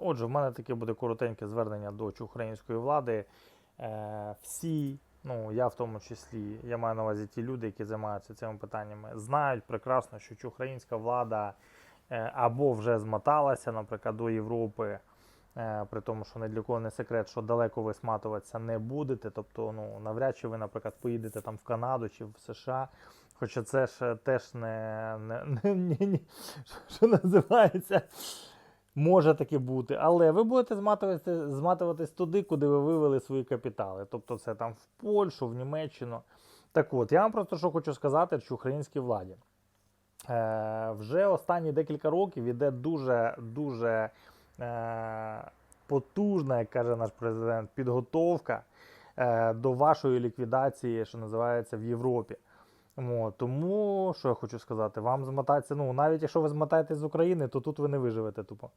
Отже, в мене таке буде коротеньке звернення до української влади. Е, всі, ну я в тому числі, я маю на увазі ті люди, які займаються цими питаннями, знають прекрасно, що українська влада е, або вже змоталася, наприклад, до Європи. е, При тому, що не для кого не секрет, що далеко ви сматуватися не будете. Тобто, ну навряд чи ви, наприклад, поїдете там в Канаду чи в США. Хоча це ж теж не, не, не, не, не що називається, може таке бути. Але ви будете зматуватись, зматуватись туди, куди ви вивели свої капітали. Тобто це там в Польщу, в Німеччину. Так от, я вам просто що хочу сказати, що українській владі. Е, вже останні декілька років іде дуже дуже е, потужна, як каже наш президент, підготовка е, до вашої ліквідації, що називається в Європі. От, тому що я хочу сказати, вам змотатися, ну навіть якщо ви змотаєтесь з України, то тут ви не виживете тупо.